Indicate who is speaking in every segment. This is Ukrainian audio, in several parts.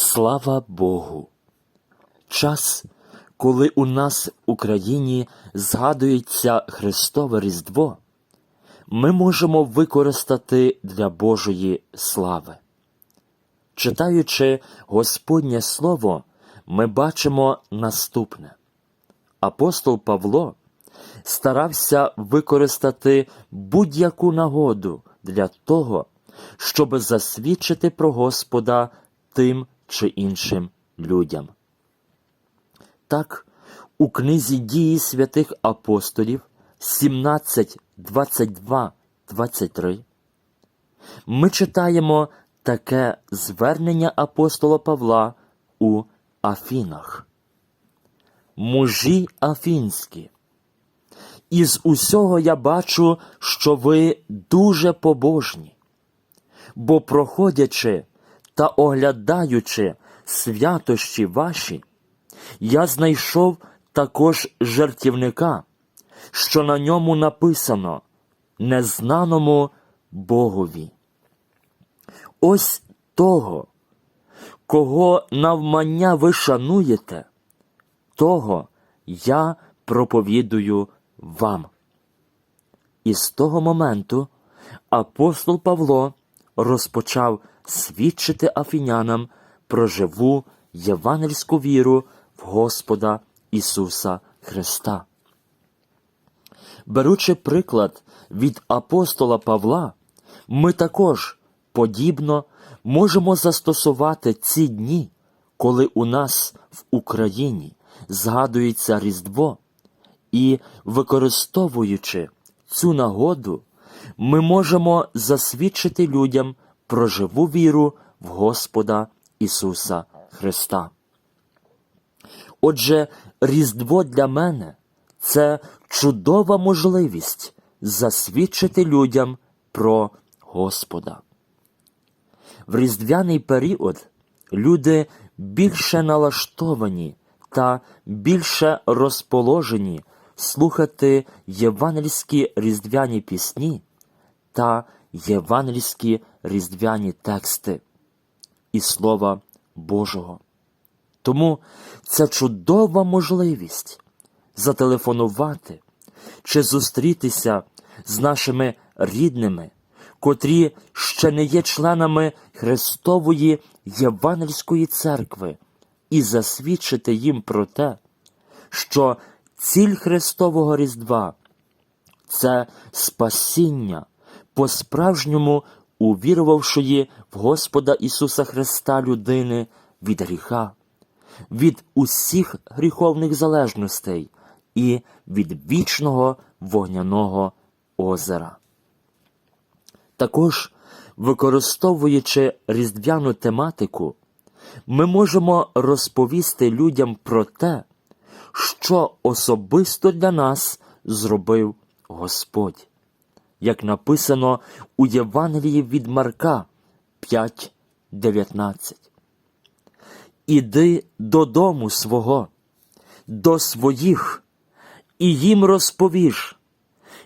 Speaker 1: Слава Богу! Час, коли у нас в Україні згадується Христове Різдво, ми можемо використати для Божої слави. Читаючи Господнє Слово, ми бачимо наступне. Апостол Павло старався використати будь-яку нагоду для того, щоб засвідчити про Господа тим чи іншим людям. Так, у книзі дії святих апостолів 17, 22, 23 ми читаємо таке звернення апостола Павла у Афінах. Мужі афінські, із усього я бачу, що ви дуже побожні, бо проходячи та оглядаючи святощі ваші, я знайшов також жертівника, що на ньому написано незнаному Богові. Ось того, кого навмання ви шануєте, того я проповідую вам. І з того моменту апостол Павло розпочав свідчити афінянам про живу євангельську віру в Господа Ісуса Христа. Беручи приклад від апостола Павла, ми також подібно можемо застосувати ці дні, коли у нас в Україні згадується Різдво, і, використовуючи цю нагоду, ми можемо засвідчити людям про живу віру в Господа Ісуса Христа. Отже, Різдво для мене це чудова можливість засвідчити людям про Господа. В різдвяний період люди більше налаштовані та більше розположені слухати євангельські різдвяні пісні та євангельські різдвяні тексти і Слова Божого. Тому це чудова можливість зателефонувати чи зустрітися з нашими рідними, котрі ще не є членами Христової Євангельської церкви, і засвідчити їм про те, що ціль Христового Різдва це спасіння по-справжньому увірувавшої в Господа Ісуса Христа людини від гріха, від усіх гріховних залежностей і від вічного вогняного озера. Також, використовуючи різдвяну тематику, ми можемо розповісти людям про те, що особисто для нас зробив Господь, як написано у Євангелії від Марка 5.19. Іди додому свого, до своїх, і їм розповіш,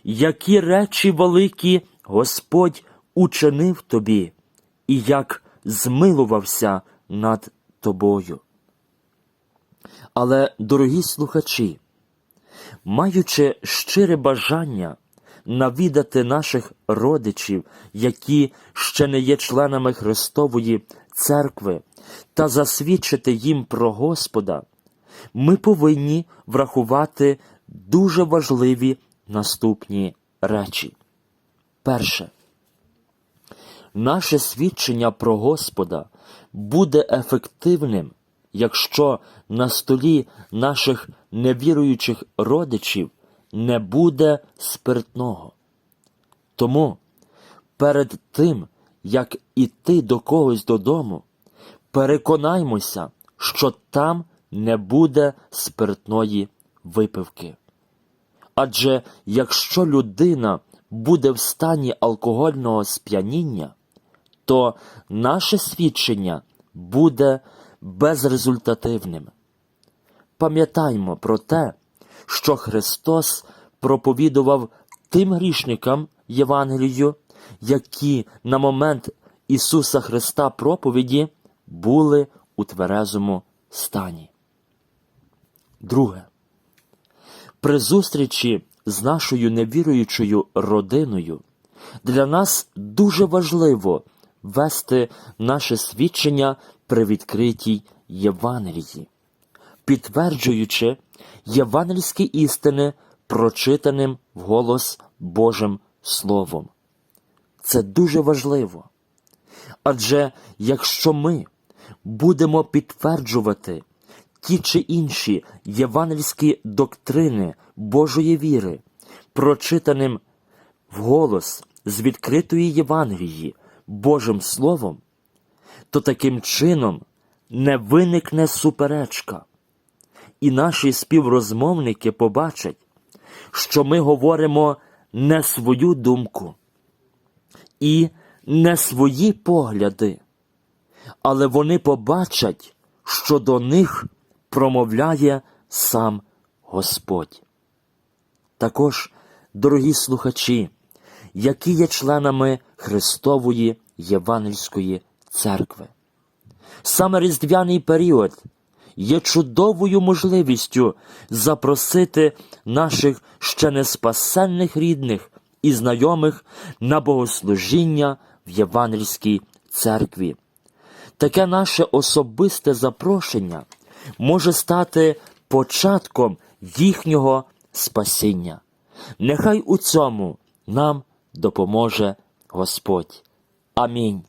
Speaker 1: які речі великі Господь учинив тобі, і як змилувався над тобою. Але, дорогі слухачі, маючи щире бажання навідати наших родичів, які ще не є членами Христової церкви, та засвідчити їм про Господа, ми повинні врахувати дуже важливі наступні речі. Перше, наше свідчення про Господа буде ефективним, якщо на столі наших невіруючих родичів не буде спиртного. Тому перед тим, як іти до когось додому, переконаймося, що там не буде спиртної випивки. Адже якщо людина буде в стані алкогольного сп'яніння, то наше свідчення буде безрезультативним. Пам'ятаймо про те, що Христос проповідував тим грішникам Євангелію, які на момент Ісуса Христа проповіді були у тверезому стані. Друге. При зустрічі з нашою невіруючою родиною для нас дуже важливо вести наше свідчення при відкритій Євангелії, підтверджуючи євангельські істини прочитаним вголос Божим Словом. Це дуже важливо. Адже якщо ми будемо підтверджувати ті чи інші євангельські доктрини Божої віри, прочитаним вголос з відкритої Євангелії Божим Словом, то таким чином не виникне суперечка, і наші співрозмовники побачать, що ми говоримо не свою думку і не свої погляди, але вони побачать, що до них промовляє сам Господь. Також, дорогі слухачі, які є членами Христової Євангельської церкви. Саме різдвяний період є чудовою можливістю запросити наших ще не спасенних рідних і знайомих на богослужіння в Євангельській церкві. Таке наше особисте запрошення може стати початком їхнього спасіння. Нехай у цьому нам допоможе Господь. Амінь.